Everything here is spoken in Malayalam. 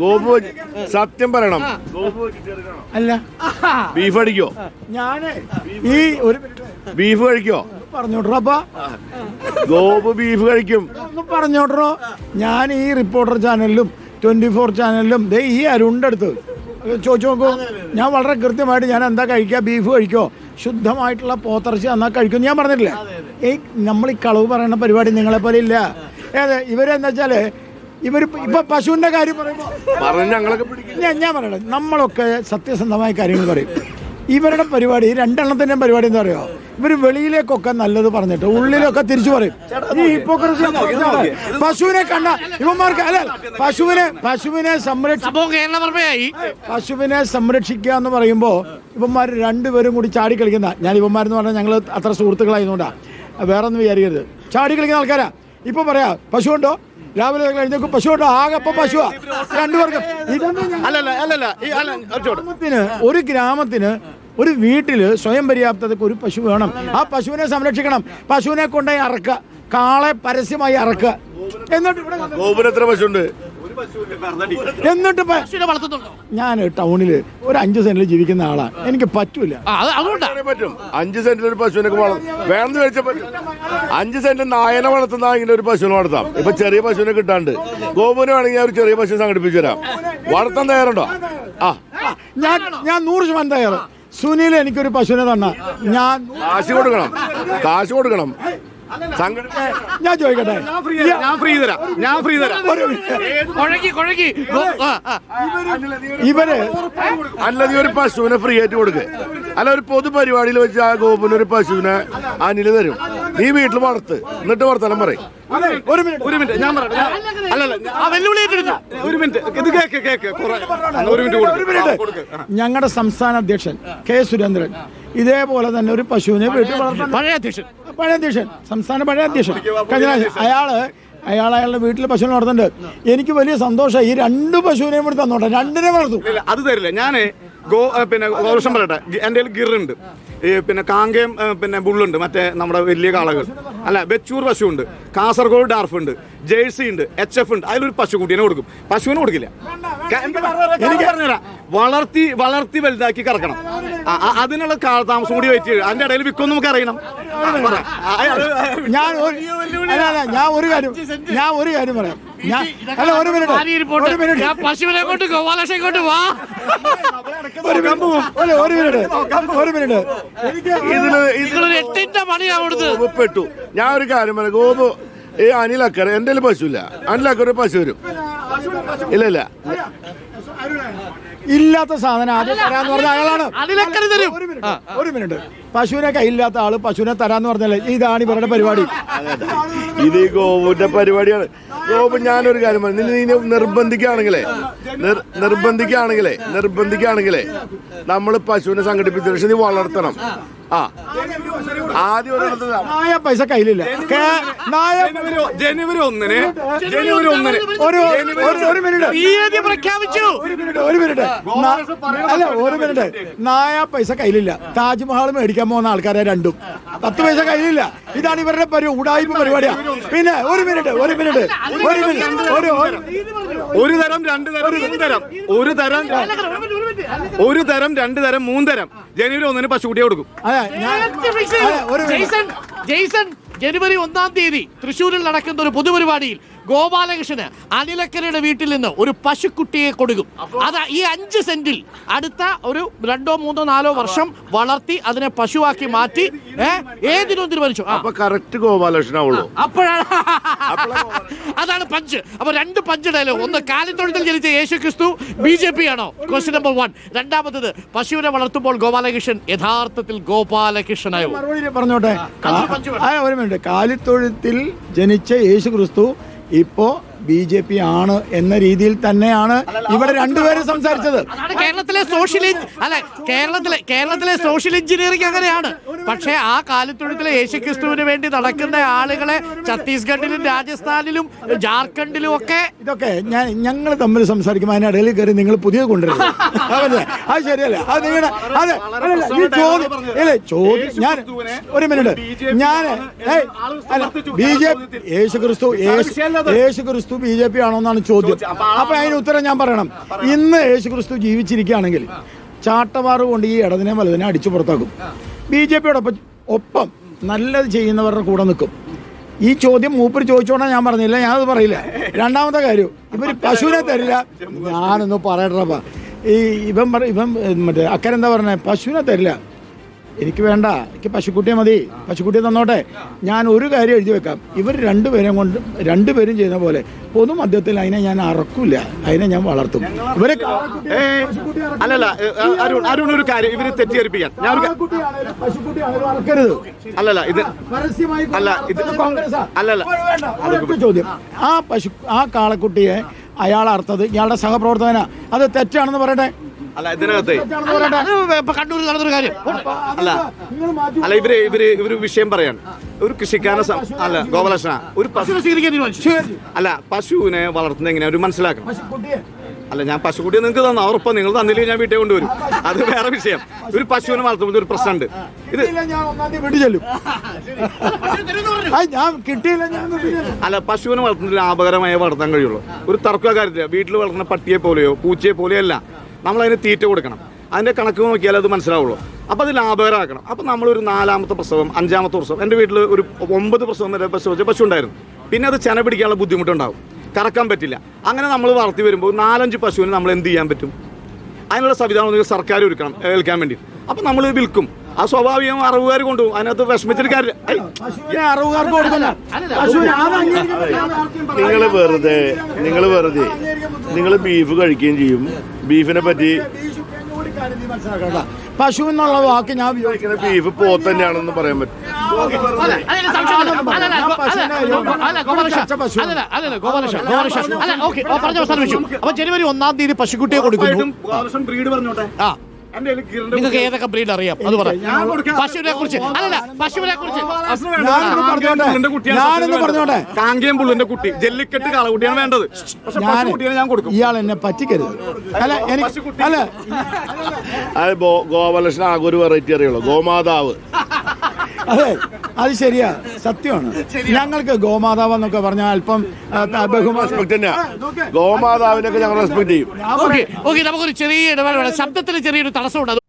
ഗോപു സത്യം പറയണം? അല്ല. ബീഫ് അടിക്കോ? ഞാൻ ഈ ഒരു മിനിറ്റ്. ബീഫ് കഴിക്കോ? പറഞ്ഞോട്ടോ അപ്പ ഗോപു ബീഫ് കഴിക്കും. ഒന്ന് പറഞ്ഞോട്ടോ ഞാൻ ഈ റിപ്പോർട്ടർ ചാനലിലും ട്വന്റി ഫോർ ചാനലിലും ദേ ഈ അരുണിന്റെ അടുത്ത്. ചോദിച്ചു നോക്കൂ. ഞാൻ വളരെ കൃത്യമായിട്ട് ഞാൻ എന്താ കഴിക്കുക? ബീഫ് കഴിക്കോ? ശുദ്ധമായിട്ടുള്ള പോത്തിറച്ചി എന്നാ കഴിക്കും. ഞാൻ പറഞ്ഞിട്ടില്ല? ഈ നമ്മൾ ഈ കളവ് പറയുന്ന പരിപാടി നിങ്ങളെപ്പോലെ ഇല്ല. ഏത്? ഇവരെന്താ വെച്ചാൽ ഇവർ ഇപ്പൊ പശുവിന്റെ കാര്യം പറയുമ്പോൾ ഞങ്ങളൊക്കെ ഞാൻ ഞാൻ പറയട്ടെ നമ്മളൊക്കെ സത്യസന്ധമായ കാര്യങ്ങൾ പറയും. ഇവരുടെ പരിപാടി രണ്ടെണ്ണത്തിന്റെയും പരിപാടി എന്താ പറയുക ഇവർ വെളിയിലേക്കൊക്കെ നല്ലത് പറഞ്ഞിട്ട് ഉള്ളിലൊക്കെ തിരിച്ചു പറയും. ഈ ഹിപ്പോക്രസി പശുവിനെ കണ്ട ഇവന്മാർക്ക് അല്ല പശുവിനെ പശുവിനെ സംരക്ഷി പശുവിനെ സംരക്ഷിക്കുക എന്ന് പറയുമ്പോൾ ഇവന്മാർ രണ്ടുപേരും കൂടി ചാടി കളിക്കുന്ന ഞാൻ ഇവന്മാരെന്ന് പറഞ്ഞാൽ ഞങ്ങൾ അത്ര സുഹൃത്തുക്കളായതുകൊണ്ടാണ് വേറെ ഒന്നും വിചാരിക്കരുത്. ചാടി കളിക്കുന്ന ആൾക്കാരാ. ഇപ്പൊ പറയാ പശു ഉണ്ടോ? രാവിലെ എഴുന്നേക്കും പശു ഉണ്ടോ ആകെ ഇപ്പൊ പശുവാ. രണ്ടുപേർക്കും അല്ലല്ല അല്ലല്ല. ഈ അല്ല ഒരു ഗ്രാമത്തിന് ഒരു വീട്ടിൽ സ്വയം പര്യാപ്തതയ്ക്ക് ഒരു പശു വേണം. ആ പശുവിനെ സംരക്ഷിക്കണം. പശുവിനെ കൊണ്ടുപോയി അറക്കുക. കാളെ പരസ്യമായി അറക്കുക. എന്നിട്ട് ഇവിടെ വന്ന് ഗോപുരം എത്ര പശുണ്ട്. എന്നിട്ട് ഞാൻ ടൗണിൽ ഒരു അഞ്ച് സെന്റിൽ ജീവിക്കുന്ന ആളാണ് എനിക്ക് പറ്റൂല. പറ്റും. അഞ്ച് സെന്റിൽ ഒരു പശുവിനെ വേണമെന്ന് കഴിച്ചാൽ പറ്റും? അഞ്ച് സെന്റിൽ നായനെ ഇങ്ങനെ ഒരു പശുവിനെ വളർത്താം. ഇപ്പൊ ചെറിയ പശുവിനെ കിട്ടാണ്ട്. ഗോപുരം വേണമെങ്കിൽ ഞാൻ ഒരു ചെറിയ പശു സംഘടിപ്പിച്ചു തരാം. വളർത്താൻ തയ്യാറുണ്ടോ? ആ. ഞാൻ ഞാൻ നൂറ് ശതമാനം തയ്യാറ്. സുനിൽ എനിക്കൊരു പശുവിനെ തന്ന. ഞാൻ കാശ് കൊടുക്കണം. കാശ് കൊടുക്കണം. ഞാൻ ചോദിക്കട്ടെ? ഞാൻ ഫ്രീ തരാം ഞാൻ ഫ്രീ തരാം. ഇവർ അല്ല നീ ഒരു പശുവിനെ ഫ്രീ ആയിട്ട് കൊടുക്ക്. അല്ല ഒരു പൊതു പരിപാടിയിൽ വെച്ച് ആ ഗോപുന് ഒരു പശുവിനെ അനിൽ തരും. നീ വീട്ടിൽ വളർത്ത്. എന്നിട്ട് വർത്തനം പറയും. ഒരു മിനിറ്റ് ഒരു മിനിറ്റ് ഞാൻ പറയട്ടെ അല്ലല്ല ആ വെല്ലുവിളി ഏറ്റെടുത്തു ഒരു മിനിറ്റ് ഇത് കേക്ക് കേക്ക് കുറെ ആ, ഒരു മിനിറ്റ്. ഞങ്ങളുടെ സംസ്ഥാന അധ്യക്ഷൻ കെ സുരേന്ദ്രൻ ഇതേപോലെ തന്നെ ഒരു പശുവിനെ വീട്ടിൽ വളർത്താൻ പഴയ അധ്യക്ഷൻ. പഴയ അധ്യക്ഷൻ. സംസ്ഥാന പഴയ അധ്യക്ഷൻ. കഴിഞ്ഞ അയാൾ അയാൾ അയാളുടെ വീട്ടിൽ പശുവിനെ വളർത്തുന്നുണ്ട്. എനിക്ക് വലിയ സന്തോഷം. ഈ രണ്ട് പശുവിനെയും കൂടി തന്നോട്ടെ. രണ്ടിനെ വളർത്തും. ഇല്ല അത് തരില്ല. ഞാൻ ഗോ പിന്നെ ഗോഷം പറയട്ടെ. എന്റെ കയ്യിൽ ഗിറുണ്ട് ഈ പിന്നെ കാങ്കയം പിന്നെ ബുള്ളുണ്ട് മറ്റേ നമ്മുടെ വലിയ കാളകൾ. അല്ല ബെച്ചൂർ ഉണ്ട് കാസർഗോഡ് ഡാർഫ് ഉണ്ട് ജേഴ്സി ഉണ്ട് എച്ച് എഫ് ഉണ്ട് അതിലൊരു പശു കുട്ടീനെ കൊടുക്കും. പശുവിനെ കൊടുക്കില്ല. എനിക്ക് പറഞ്ഞുതരാം. വളർത്തി വളർത്തി വലുതാക്കി കറക്കണം. അതിനുള്ള കാല അതിനുള്ള കാലതാമസം കൂടി വെയിറ്റ് അതിന്റെ ഇടയിൽ വിൽക്കും നമുക്ക് അറിയണം. ഞാൻ ഞാൻ ഒരു കാര്യം ഞാൻ ഒരു കാര്യം പറയാം. ഞാൻ അല്ല ഒരു മിനിറ്റ്. ഒരു പശുവിനെ കൊണ്ട് വാ ഒരു മിനിറ്റ്. അല്ല, ഒരു മിനിറ്റ്. ഒരു മിനിറ്റ്. ഇതിൽ ഇത് നിങ്ങളൊരു എട്ടിന്റെ പണിയാ കൊടുത്ത് പെട്ടു ഞാൻ ഒരു കാര്യം പറയാം. ഗോപു ഈ അനിലക്കർ എന്റെ പശുല്ല പശുവില്ല. അനിലക്കർ ഒരു പശു വരും. ഇല്ല ഇല്ല ഇല്ലാത്ത സാധനം ആദ്യം പറയാന്ന് പറഞ്ഞ അയാളാണ്. ഒരു മിനിറ്റ്. ഒരു മിനിറ്റ്. പശുവിനെ കയ്യില്ലാത്ത ആൾ പശുവിനെ തരാന്ന് പറഞ്ഞല്ലേ? ഇതാണ് ഇവരുടെ പരിപാടി. ഇത് ഈ ഗോപുവിന്റെ പരിപാടിയാണ്. ഗോപു ഞാനൊരു കാര്യം പറഞ്ഞു നീ നിർബന്ധിക്കുകയാണെങ്കിലേ നിർ- നിർബന്ധിക്കുകയാണെങ്കിലേ നിർബന്ധിക്കുകയാണെങ്കിലേ നമ്മൾ പശുവിനെ സംഘടിപ്പിച്ചു പക്ഷെ നീ വളർത്തണം. ആ. ആദ്യം നായ പൈസ കയ്യിലില്ല. നായ ജനുവരി ഒന്നിന്. ജനുവരി ഒന്നിന്. ഒരു ഒരു- ഒരു മിനിറ്റ്. തീയതി പ്രഖ്യാപിച്ചു. ഒരു മിനിറ്റ് ഒരു മിനിറ്റ്. അല്ല ഒരു മിനിറ്റ്. നായ പൈസ കയ്യിലില്ല. താജ്മഹൽ മേടിക്കാൻ പോകുന്ന ആൾക്കാരെ രണ്ടും. പത്ത് പൈസ കയ്യിലില്ല. ഇതാണ് ഇവരുടെ പരി ഉടായ്പ പരിപാടിയാ. പിന്നെ ഒരു മിനിറ്റ് ഒരു മിനിറ്റ് ഒരു മിനിറ്റ്. ഒരു ഒരു- തരം രണ്ട് തരം മൂന്ന് തരം. ഒരു തരം ഒരു തരം രണ്ട് തരം മൂന്ന് തരം. ജനുവരി ഒന്നിന് പശുക്കുട്ടിയെ കൊടുക്കും. അതെ ഞാൻ അതെ, ഒരു ജെയ്സൺ ജെയ്സൺ ജനുവരി ഒന്നാം തീയതി തൃശ്ശൂരിൽ നടക്കുന്ന ഒരു പൊതുപരിപാടിയിൽ ഗോപാലകൃഷ്ണന് അനിലക്കരയുടെ വീട്ടിൽ നിന്ന് ഒരു പശുക്കുട്ടിയെ കൊടുക്കും. അത് ഈ അഞ്ച് സെന്റിൽ അടുത്ത ഒരു രണ്ടോ മൂന്നോ നാലോ വർഷം വളർത്തി അതിനെ പശുവാക്കി മാറ്റി ഏതിനും തീരുമാനിച്ചു അപ്പൊ കറക്റ്റ് ഗോപാലകൃഷ്ണ അപ്പോഴാണ് അതാണ് പഞ്ച്. അപ്പൊ രണ്ട് പഞ്ച് ഡയലോഗ് ഒന്ന് കാലിത്തൊഴുത്തിൽ ജനിച്ച യേശു ക്രിസ്തു ബി ജെ പി ആണോ ക്വസ്റ്റ്യൻ നമ്പർ വൺ രണ്ടാമത്തത് പശുവിനെ വളർത്തുമ്പോൾ ഗോപാലകൃഷ്ണൻ യഥാർത്ഥത്തിൽ ഗോപാലകൃഷ്ണനായോ? മറുപടി പറഞ്ഞോട്ടെ? ഒരു മിനിറ്റ് കാലിത്തൊഴുത്തിൽ ജനിച്ച യേശു ക്രിസ്തു ഇപ്പോ ബി ജെ പി ആണ് എന്ന രീതിയിൽ തന്നെയാണ് ഇവിടെ രണ്ടുപേരും സംസാരിച്ചത്. കേരളത്തിലെ സോഷ്യൽ അല്ലെ കേരളത്തിലെ കേരളത്തിലെ സോഷ്യൽ എഞ്ചിനീയറിംഗ് അങ്ങനെയാണ്. പക്ഷേ ആ കാലിത്തൊഴുത്തിലെ യേശുക്രിസ്തുവിന് വേണ്ടി നടക്കുന്ന ആളുകളെ ഛത്തീസ്ഗഡിലും രാജസ്ഥാനിലും ജാർഖണ്ഡിലും ഒക്കെ ഇതൊക്കെ ഞാൻ ഞങ്ങൾ തമ്മിൽ സംസാരിക്കുമ്പോൾ അതിനിടയിൽ കയറി നിങ്ങൾ പുതിയ കൊണ്ടുവരുന്നത് അത് ശരിയല്ല? അത് നിങ്ങളുടെ അതെ. ചോദ്യം ചോദ്യം ഞാൻ ഒരു മിനിറ്റ്. ഞാൻ ബി ജെ പി യേശു ക്രിസ്തു യേശു ക്രിസ്തു ബി ജെ പി ആണോ എന്നാണ് ചോദ്യം. അപ്പൊ അതിന് ഉത്തരം ഞാൻ പറയണം. ഇന്ന് യേശു ക്രിസ്തു ജീവിച്ചിരിക്കുകയാണെങ്കിൽ ചാട്ടവാറ് കൊണ്ട് ഈ ഇടതിനെ വലതിനെ അടിച്ചു പുറത്താക്കും. ബി ജെ പിയോടൊപ്പം ഒപ്പം നല്ലത് ചെയ്യുന്നവരുടെ കൂടെ നിൽക്കും. ഈ ചോദ്യം മൂപ്പര് ചോദിച്ചോണ്ടാ ഞാൻ പറഞ്ഞില്ല ഞാനത് പറയില്ല. രണ്ടാമത്തെ കാര്യം ഇവർ പശുവിനെ തരില്ല. ഞാനൊന്നും പറയട്ടപ്പാ ഈ ഇവൻ പറ ഇവൻ മറ്റേ അക്കരെന്താ പറഞ്ഞേ? പശുവിനെ തരില്ല. എനിക്ക് വേണ്ട എനിക്ക് പശുക്കുട്ടിയെ മതി. പശുക്കുട്ടിയെ തന്നോട്ടെ. ഞാൻ ഒരു കാര്യം എഴുതി വെക്കാം. ഇവർ രണ്ടുപേരും കൊണ്ട് രണ്ടുപേരും ചെയ്യുന്ന പോലെ പൊതു പൊതുമധ്യത്തിൽ അതിനെ ഞാൻ അറക്കൂല. അതിനെ ഞാൻ വളർത്തും. ഇവരെ അല്ലല്ല അരുൺ അരുൺ ഒരു കാര്യം ഇവർ തെറ്റിദ്ധരിപ്പിക്കാൻ. ഞാൻ അല്ലല്ല ഇത് അല്ല, ഇത്. അല്ലല്ല. ചോദ്യം. ആ പശു ആ കാളക്കുട്ടിയെ അയാൾ അർത്ഥത് ഇയാളുടെ സഹപ്രവർത്തകനാ. അത് തെറ്റാണെന്ന് പറയട്ടെ. അല്ല ഇതിനകത്ത് കണ്ണൂരിൽ നടന്നൊരു കാര്യം. അല്ല അല്ല. ഇവർ ഇവർ ഇവർ വിഷയം പറയാണ്. ഒരു കൃഷിക്കാരനെ അല്ല ഗോപാലകൃഷ്ണ ഒരു അല്ല പശുവിനെ വളർത്തുന്ന എങ്ങനെയാ? ഒരു മനസ്സിലാക്കണം. അല്ല ഞാൻ പശുക്കുട്ടിയെ നിങ്ങൾക്ക് തന്ന. ഉറപ്പ് നിങ്ങൾ തന്നില്ലെങ്കിൽ ഞാൻ വീട്ടിൽ കൊണ്ടുവരും. അത് വേറെ വിഷയം. ഒരു പശുവിനെ വളർത്തുമ്പോൾ ഒരു പ്രശ്നമുണ്ട്. ഇത് അല്ല പശുവിനെ വളർത്തുന്നത് ലാഭകരമായ വളർത്താൻ കഴിയുള്ളൂ. ഒരു തർക്ക കാര്യത്തില്ല വീട്ടിൽ വളർത്തുന്ന പട്ടിയെ പോലെയോ പൂച്ചയെ പോലെയോ അല്ല. നമ്മൾ അതിന് തീറ്റ കൊടുക്കണം. അതിന്റെ കണക്ക് നോക്കിയാൽ അത് മനസ്സിലാവുള്ളൂ. അപ്പോൾ അത് ലാഭകരമാക്കണം. അപ്പോൾ നമ്മളൊരു നാലാമത്തെ പ്രസവം അഞ്ചാമത്തെ പ്രസവം എന്റെ വീട്ടിൽ ഒരു ഒമ്പത് പ്രസവം വരെ പ്രസവിച്ച പശു ഉണ്ടായിരുന്നു. പിന്നെ അത് ചെന പിടിക്കാനുള്ള ബുദ്ധിമുട്ടുണ്ടാവും. കറക്കാൻ പറ്റില്ല. അങ്ങനെ നമ്മൾ വളർത്തി വരുമ്പോൾ നാലഞ്ച് പശുവിന് നമ്മൾ എന്ത് ചെയ്യാൻ പറ്റും? അതിനുള്ള സംവിധാനം സർക്കാർ ഒരുക്കണം ഏൽക്കാൻ വേണ്ടി അപ്പോൾ നമ്മൾ വിൽക്കും. ആ സ്വാഭാവികം അറിവുകാർ കൊണ്ടുപോകും അതിനകത്ത് കൊടുക്കുന്ന പറ്റില്ല. നിങ്ങൾ വെറുതെ നിങ്ങൾ വെറുതെ നിങ്ങൾ ബീഫ് കഴിക്കുകയും ചെയ്യും ബീഫിനെ പറ്റി. പശു എന്നുള്ള വാക്ക് ഞാൻ ഉപയോഗിക്കുന്നത് ബീഫ് പോത്ത് തന്നെയാണെന്ന് പറയാൻ പറ്റും അപ്പൊ ജനുവരി ഒന്നാം തീയതി പശുക്കുട്ടിയെ കൊടുക്കുന്നു ബ്രീഡ് പറഞ്ഞോട്ടെ ആ നിങ്ങൾക്ക് ഏതൊക്കെ ബ്രീഡ് അറിയാം അത് പറ ഞാൻ കൊടുക്കാം. പശുവിനെ കുറിച്ച് അല്ലല്ല പശുവിനെ കുറിച്ച് ഞാനൊന്ന് പറഞ്ഞോട്ടെ കാങ്കേം പുള്ളിന്റെ കുട്ടി ജെല്ലിക്കെട്ട് കാളകുട്ടിയാണ് വേണ്ടത് ഞാൻ കൊടുക്കും ഇയാൾ എന്നെ പറ്റിക്കരുത് അല്ല എനിക്ക് അല്ല അത് ഗോപാലകൃഷ്ണൻ ആകെ ഒരു വെറൈറ്റി അറിയുള്ളൂ ഗോമാതാവ് അതെ അത് ശരിയാ. സത്യമാണ്. ഞങ്ങൾക്ക് ഗോമാതാവ് എന്നൊക്കെ പറഞ്ഞാൽ അല്പം ഗോമാതാവിനൊക്കെ ഞങ്ങൾ റെസ്പെക്ട് ചെയ്യും. ഓക്കെ ഓക്കെ നമുക്കൊരു ചെറിയ വേണം. ശബ്ദത്തിന് ചെറിയൊരു തടസ്സമുണ്ട്. അത്